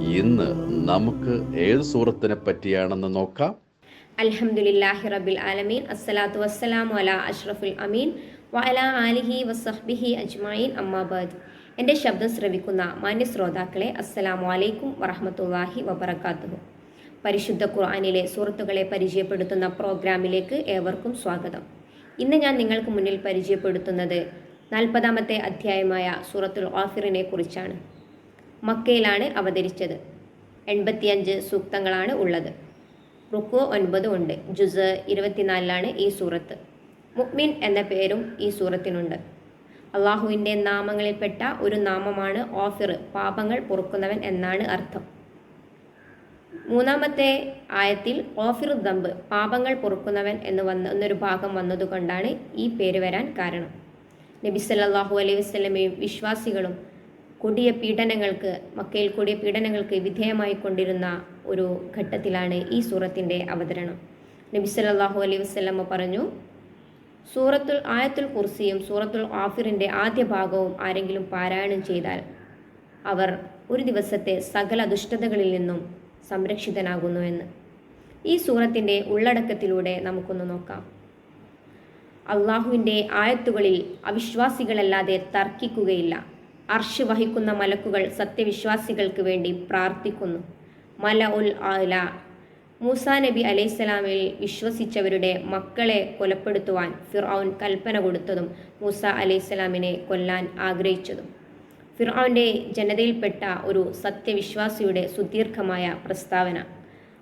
ഇന്ന് നമുക്ക് ഏത് സൂറത്തിനെ പറ്റിയാണെന്ന് നോക്കാം? അൽഹംദുലില്ലാഹി റബ്ബിൽ ആലമീൻ. അസ്സലാത്തു വസ്സലാമു അലാ അഷ്റഫുൽ അമീൻ വഅല ആലിഹി വസഹ്ബിഹി അജ്മഈൻ. അമ്മാബാദ് എന്റെ ശബ്ദം ശ്രവിക്കുന്ന മാന്യ ശ്രോതാക്കളെ അസ്സലാമു അലൈക്കും വറഹ്മത്തുള്ളാഹി വബറകാതുഹു. പരിശുദ്ധ ഖുർആനിലെ സുഹൃത്തുക്കളെ പരിചയപ്പെടുത്തുന്ന പ്രോഗ്രാമിലേക്ക് ഏവർക്കും സ്വാഗതം. ഇന്ന് ഞാൻ നിങ്ങൾക്ക് മുന്നിൽ പരിചയപ്പെടുത്തുന്നത് നാൽപ്പതാമത്തെ അധ്യായമായ സൂറത്തുൽ ഓഫിറിനെ കുറിച്ചാണ്. മക്കയിലാണ് അവതരിച്ചത്. എൺപത്തിയഞ്ച് സൂക്തങ്ങളാണ് ഉള്ളത്. റുക്കു ഒൻപത് ഉണ്ട്. ജുസ് ഇരുപത്തിനാലിലാണ് ഈ സൂറത്ത്. മുക്മിൻ എന്ന പേരും ഈ സൂറത്തിനുണ്ട്. അള്ളാഹുവിന്റെ നാമങ്ങളിൽപ്പെട്ട ഒരു നാമമാണ് ഓഫിർ പാപങ്ങൾ പൊറുക്കുന്നവൻ എന്നാണ് അർത്ഥം. മൂന്നാമത്തെ ആയത്തിൽ ഓഫിർ ദമ്പ് പാപങ്ങൾ പൊറുക്കുന്നവൻ എന്ന് വന്ന എന്നൊരു ഭാഗം വന്നതുകൊണ്ടാണ് ഈ പേര് വരാൻ കാരണം. നബി സല്ലല്ലാഹു അലൈഹി വസ്ലമയും വിശ്വാസികളും കൊടിയ പീഡനങ്ങൾക്ക് മക്കയിൽ കൊടിയ പീഡനങ്ങൾക്ക് വിധേയമായി കൊണ്ടിരുന്ന ഒരു ഘട്ടത്തിലാണ് ഈ സൂറത്തിന്റെ അവതരണം. നബി സല്ലല്ലാഹു അലൈഹി വസ്ലമ്മ പറഞ്ഞു സൂറത്തുൽ ആയത്തുൽ കുർസിയും സൂറത്തുൽ ആഫിറിന്റെ ആദ്യ ഭാഗവും ആരെങ്കിലും പാരായണം ചെയ്താൽ അവർ ഒരു ദിവസത്തെ സകല ദുഷ്ടതകളിൽ നിന്നും സംരക്ഷിതനാകുന്നുവെന്ന് ഈ സൂറത്തിന്റെ ഉള്ളടക്കത്തിലൂടെ നമുക്കൊന്ന് നോക്കാം. അള്ളാഹുവിന്റെ ആയത്തുകളിൽ അവിശ്വാസികളല്ലാതെ തർക്കിക്കുകയില്ല. അർഷ് വഹിക്കുന്ന മലക്കുകൾ സത്യവിശ്വാസികൾക്ക് വേണ്ടി പ്രാർത്ഥിക്കുന്നു. മല ഉൽ ആല. മൂസാ നബി അലൈഹിസ്സലാമിൽ വിശ്വസിച്ചവരുടെ മക്കളെ കൊലപ്പെടുത്തുവാൻ ഫിർഔൻ കൽപ്പന കൊടുത്തതും മൂസ അലൈഹിസ്സലാമിനെ കൊല്ലാൻ ആഗ്രഹിച്ചതും. ഫിർഔന്റെ ജനതയിൽപ്പെട്ട ഒരു സത്യവിശ്വാസിയുടെ സുദീർഘമായ പ്രസ്താവന.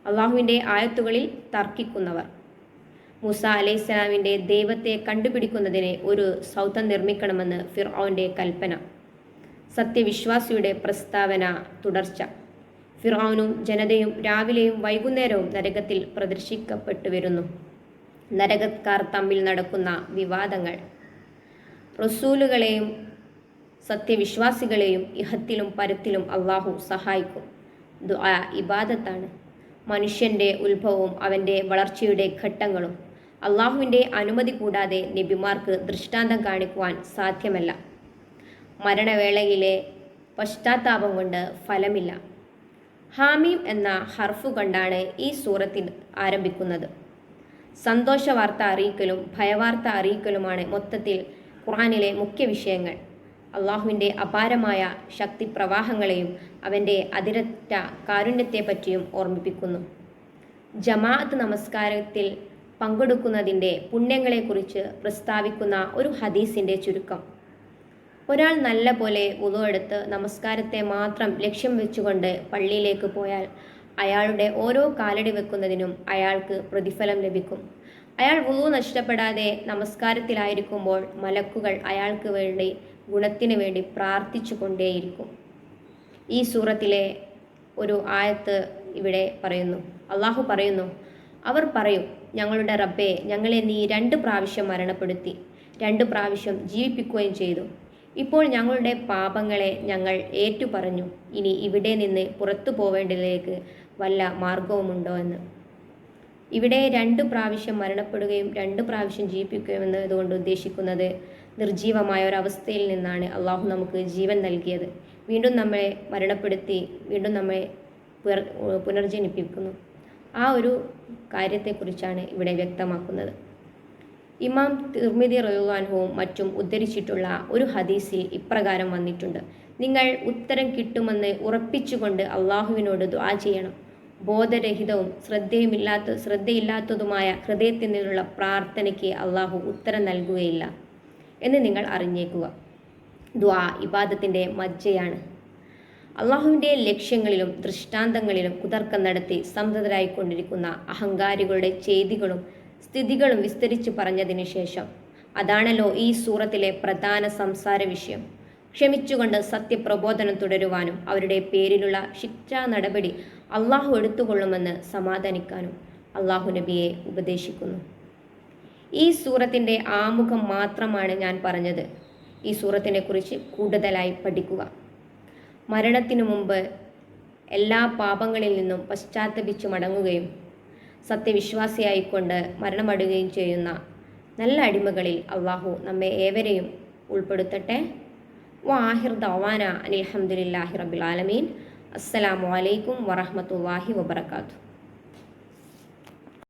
അള്ളാഹുവിന്റെ ആയത്തുകളിൽ തർക്കിക്കുന്നവർ. മൂസ അലൈഹിസ്സലാമിന്റെ ദൈവത്തെ കണ്ടുപിടിക്കുന്നതിന് ഒരു സൗധം നിർമ്മിക്കണമെന്ന് ഫിർഔന്റെ കൽപ്പന. സത്യവിശ്വാസിയുടെ പ്രസ്താവന തുടർച്ച. ഫിറോനും ജനതയും രാവിലെയും വൈകുന്നേരവും നരകത്തിൽ പ്രദർശിക്കപ്പെട്ടു വരുന്നു നരകക്കാർ തമ്മിൽ നടക്കുന്ന വിവാദങ്ങൾ. റസൂലുകളെയും സത്യവിശ്വാസികളെയും ഇഹത്തിലും പരത്തിലും അള്ളാഹു സഹായിക്കും. ദുആ ഇബാദത്താണ്. മനുഷ്യന്റെ ഉത്ഭവവും അവന്റെ വളർച്ചയുടെ ഘട്ടങ്ങളും. അള്ളാഹുവിന്റെ അനുമതി കൂടാതെ നബിമാർക്ക് ദൃഷ്ടാന്തം കാണിക്കുവാൻ സാധ്യമല്ല. മരണവേളയിലെ പശ്ചാത്താപം കൊണ്ട് ഫലമില്ല. ഹാമീം എന്ന ഹർഫ് കൊണ്ടാണ് ഈ സൂറത്തിൽ ആരംഭിക്കുന്നത്. സന്തോഷ വാർത്ത അറിയിക്കലും ഭയവാർത്ത അറിയിക്കലുമാണ് മൊത്തത്തിൽ ഖുറാനിലെ മുഖ്യ വിഷയങ്ങൾ. അള്ളാഹുവിന്റെ അപാരമായ ശക്തി പ്രവാഹങ്ങളെയും അവന്റെ അതിരറ്റ കാരുണ്യത്തെ കാരുണ്യത്തെപ്പറ്റിയും ഓർമ്മിപ്പിക്കുന്നു. ജമാഅത്ത് നമസ്കാരത്തിൽ പങ്കെടുക്കുന്നതിന്റെ പുണ്യങ്ങളെക്കുറിച്ച് പ്രസ്താവിക്കുന്ന ഒരു ഹദീസിന്റെ ചുരുക്കം. ഒരാൾ നല്ല പോലെ ഉതുവെടുത്ത് നമസ്കാരത്തെ മാത്രം ലക്ഷ്യം വെച്ചുകൊണ്ട് പള്ളിയിലേക്ക് പോയാൽ അയാളുടെ ഓരോ കാലടി വെക്കുന്നതിനും അയാൾക്ക് പ്രതിഫലം ലഭിക്കും. അയാൾ വുളു നഷ്ടപ്പെടാതെ നമസ്കാരത്തിലായിരിക്കുമ്പോൾ മലക്കുകൾ അയാൾക്ക് വേണ്ടി ഗുണത്തിന് വേണ്ടി പ്രാർത്ഥിച്ചു കൊണ്ടേയിരിക്കും. ഈ സൂറത്തിലെ ഒരു ആയത്ത് ഇവിടെ പറയുന്നു. അള്ളാഹു പറയുന്നു അവർ പറയും ഞങ്ങളുടെ റബ്ബെ ഞങ്ങളെ നീ രണ്ട് പ്രാവശ്യം മരണപ്പെടുത്തി രണ്ട് പ്രാവശ്യം ജീവിപ്പിക്കുകയും ചെയ്തു. ഇപ്പോൾ ഞങ്ങളുടെ പാപങ്ങളെ ഞങ്ങൾ ഏറ്റുപറഞ്ഞു. ഇനി ഇവിടെ നിന്ന് പുറത്തു പോവേണ്ടതിലേക്ക് വല്ല മാർഗവുമുണ്ടോ എന്ന്. ഇവിടെ രണ്ട് പ്രാവശ്യം മരണപ്പെടുകയും രണ്ട് പ്രാവശ്യം ജീവിപ്പിക്കുകയും എന്നതുകൊണ്ട് ഉദ്ദേശിക്കുന്നത് നിർജീവമായ ഒരവസ്ഥയിൽ നിന്നാണ് അള്ളാഹു നമുക്ക് ജീവൻ നൽകിയത്. വീണ്ടും നമ്മളെ മരണപ്പെടുത്തി വീണ്ടും നമ്മെ പുനർ പുനർജനിപ്പിക്കുന്നു. ആ ഒരു കാര്യത്തെക്കുറിച്ചാണ് ഇവിടെ വ്യക്തമാക്കുന്നത്. ഇമാം തിർമിതി റയുവാൻഹവും മറ്റും ഉദ്ധരിച്ചിട്ടുള്ള ഒരു ഹദീസിൽ ഇപ്രകാരം വന്നിട്ടുണ്ട്. നിങ്ങൾ ഉത്തരം കിട്ടുമെന്ന് ഉറപ്പിച്ചുകൊണ്ട് അള്ളാഹുവിനോട് ദ്വാ ചെയ്യണം. ബോധരഹിതവും ശ്രദ്ധയുമില്ലാത്ത ശ്രദ്ധയില്ലാത്തതുമായ ഹൃദയത്തിൽ നിന്നുള്ള പ്രാർത്ഥനയ്ക്ക് അള്ളാഹു ഉത്തരം നൽകുകയില്ല എന്ന് നിങ്ങൾ അറിഞ്ഞേക്കുക. ദ്വാ ഇബാദത്തിന്റെ മജ്ജയാണ്. അള്ളാഹുവിന്റെ ലക്ഷ്യങ്ങളിലും ദൃഷ്ടാന്തങ്ങളിലും കുതർക്കം നടത്തി സംതൃതരായിക്കൊണ്ടിരിക്കുന്ന അഹങ്കാരികളുടെ ചെയ്തികളും സ്ഥിതികളും വിസ്തരിച്ചു പറഞ്ഞതിന് ശേഷം അതാണല്ലോ ഈ സൂറത്തിലെ പ്രധാന സംസാര വിഷയം. ക്ഷമിച്ചുകൊണ്ട് സത്യപ്രബോധനം തുടരുവാനും അവരുടെ പേരിലുള്ള ശിക്ഷാ നടപടി അള്ളാഹു എടുത്തുകൊള്ളുമെന്ന് സമാധാനിക്കാനും അള്ളാഹു നബിയെ ഉപദേശിക്കുന്നു. ഈ സൂറത്തിന്റെ ആമുഖം മാത്രമാണ് ഞാൻ പറഞ്ഞത്. ഈ സൂറത്തിനെ കുറിച്ച് കൂടുതലായി പഠിക്കുക. മരണത്തിനു മുമ്പ് എല്ലാ പാപങ്ങളിൽ നിന്നും പശ്ചാത്തപിച്ച് മടങ്ങുകയും സത്യവിശ്വാസിയായിക്കൊണ്ട് മരണമടുകയും ചെയ്യുന്ന നല്ല അടിമകളിൽ അള്ളാഹു നമ്മെ ഏവരെയും ഉൾപ്പെടുത്തട്ടെ. വാഹിർ ദവാന ആലമീൻ. അസ്സലാമു അലൈക്കും വറഹമത്തല്ലാഹി വബർക്കാത്തു